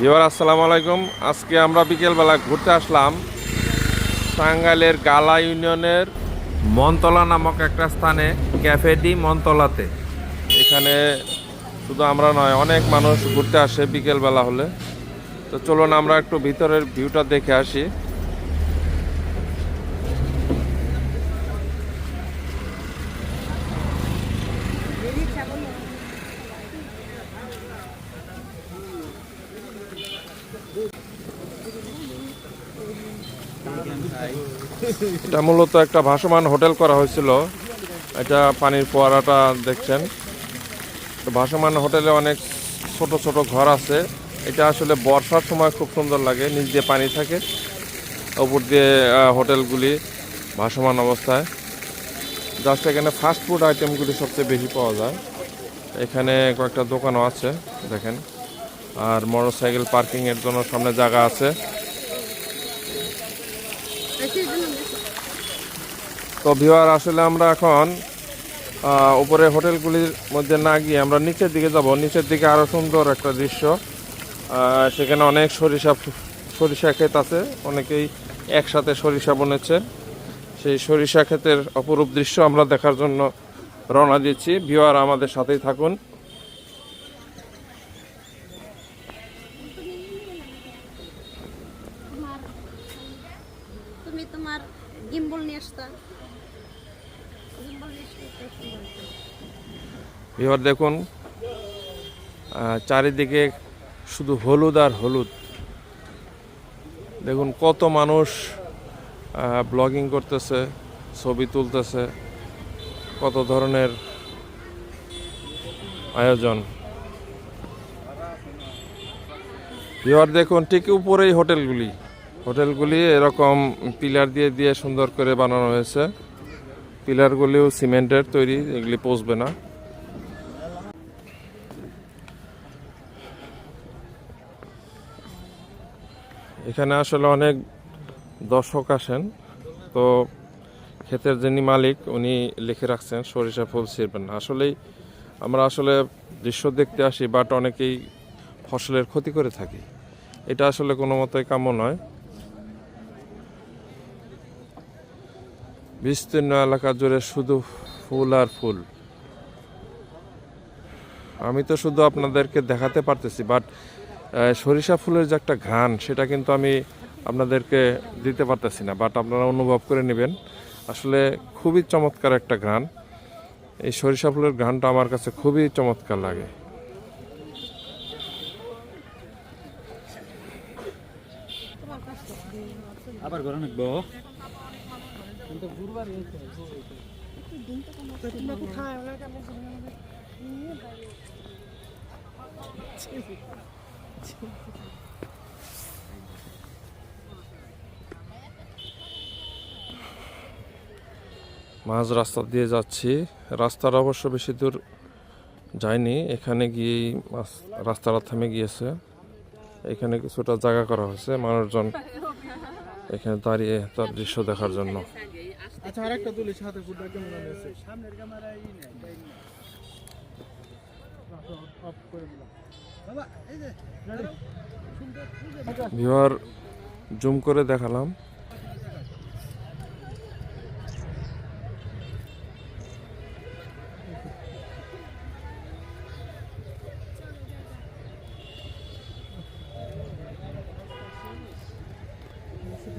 Viewer আসসালামু আলাইকুম। আজকে আমরা বিকেলবেলা ঘুরতে আসলাম টাঙ্গাইলের গালা ইউনিয়নের মনতলা নামক একটা স্থানে, ক্যাফে ডি মনতলাতে। এখানে শুধু আমরা নয়, অনেক মানুষ ঘুরতে আসে বিকেলবেলা হলে। তো চলুন আমরা একটু ভিতরের ভিউটা দেখে আসি। এটা মূলত একটা ভাসমান হোটেল করা হয়েছিল। এটা পানির ফোয়ারাটা দেখছেন। ভাসমান হোটেলে অনেক ছোট ছোট ঘর আছে। এটা আসলে বর্ষার সময় খুব সুন্দর লাগে, নিচ দিয়ে পানি থাকে উপর দিয়ে হোটেলগুলি ভাসমান অবস্থায়। জাস্ট এখানে ফাস্ট ফুড আইটেমগুলি সবচেয়ে বেশি পাওয়া যায়। এখানে কয়েকটা দোকানও আছে, দেখেন। আর মোটর সাইকেল পার্কিংয়ের জন্য সামনে জায়গা আছে। তো ভিওয়ার আসলে আমরা এখন উপরে হোটেলগুলির মধ্যে না গিয়ে আমরা নিচের দিকে যাব। নিচের দিকে আরও সুন্দর একটা দৃশ্য। সেখানে অনেক সরিষা সরিষা ক্ষেত আছে। অনেকেই একসাথে সরিষা বনেছে। সেই সরিষা ক্ষেতের অপরূপ দৃশ্য আমরা দেখার জন্য রওনা দিচ্ছি। ভিওয়ার আমাদের সাথেই থাকুন। তুমি তোমার গিম্বল নিয়ে আসতা। ভিওয়ার দেখুন চারিদিকে শুধু হলুদ আর হলুদ। দেখুন কত মানুষ ব্লগিং করতেছে, ছবি তুলতেছে, কত ধরনের আয়োজন। এবার দেখুন ঠিক উপরেই হোটেলগুলি। হোটেলগুলি এরকম পিলার দিয়ে দিয়ে সুন্দর করে বানানো হয়েছে। পিলারগুলিও সিমেন্টের তৈরি, এগুলি পচবে না। এখানে আসলে অনেক দর্শক আসেন, তো ক্ষেতের যিনি মালিক, উনি লিখে রাখছেন, সরিষা ফুল ছিঁড়বেন না। আসলেই আমরা আসলে দৃশ্য দেখতে আসি বাট অনেকেই ফসলের ক্ষতি করে থাকি। এটা আসলে কোনো মতেই কাম্য নয়। বিস্তীর্ণ এলাকা জুড়ে শুধু ফুল আর ফুল। আমি তো শুধু আপনাদেরকে দেখাতে পারতেছি বাট সরিষা ফুলের যে একটা ঘ্রাণ, সেটা কিন্তু আমি আপনাদেরকে দিতে পারতেছি না বাট আপনারা অনুভব করে নেবেন। আসলে খুবই চমৎকার একটা ঘ্রাণ। এই সরিষা ফুলের ঘ্রাণটা আমার কাছে খুবই চমৎকার লাগে। আবার মাঝ রাস্তা দিয়ে যাচ্ছি। রাস্তার অবশ্য বেশি দূর যায়নি এখানে গিয়েই রাস্তাটা থেমে গিয়েছে। এখানে কিছুটা জায়গা করা হয়েছে। মানুষজন এখানে দাঁড়িয়ে তার দৃশ্য দেখার জন্য। আচ্ছা আরেকটা তুলিস হাতে ফুটবল কেমন আছে সামনের ক্যামেরায় অফ করে দিলাম বাবা এই যে ভিওয়ার জুম করে দেখালাম।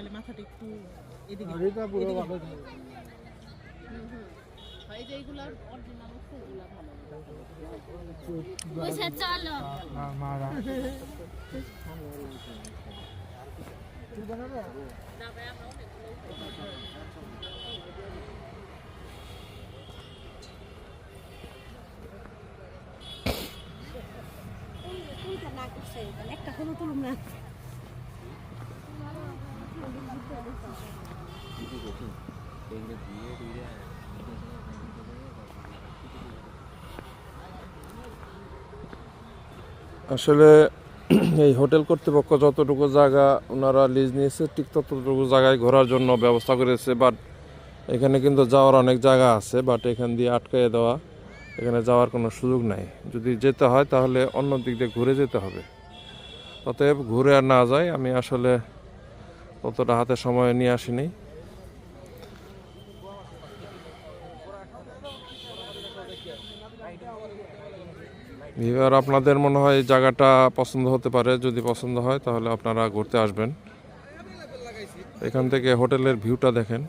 মোবাইলে মাথাটা একটু এদিকে এটা পুরো ভালো। বুঝে চলো। মারা করছে একটা ফটো তুলুম না আসলে এই হোটেল কর্তৃপক্ষ যতটুকু জায়গা ওনারা লিজ নিয়েছে, ঠিক ততটুকু জায়গায় ঘোরার জন্য ব্যবস্থা করেছে বাট এখানে কিন্তু যাওয়ার অনেক জায়গা আছে বাট এখান দিয়ে আটকাইয়ে দেওয়া এখানে যাওয়ার কোনো সুযোগ নাই। যদি যেতে হয় তাহলে অন্য দিক দিয়ে ঘুরে যেতে হবে। অতএব ঘুরে আর না যায় আমি আসলে ততটা হাতে সময় নিয়ে আসিনি। এবার আপনাদের মনে হয় জায়গাটা পছন্দ হতে পারে, যদি পছন্দ হয় তাহলে আপনারা ঘুরতে আসবেন। এখান থেকে হোটেলের ভিউটা দেখেন।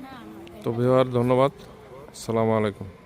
বৃষ্টি ফেলাই দিলাম তখন একটা করে খোঁজ খবর নাই তো ভিউয়ার ধন্যবাদ আসসালামু আলাইকুম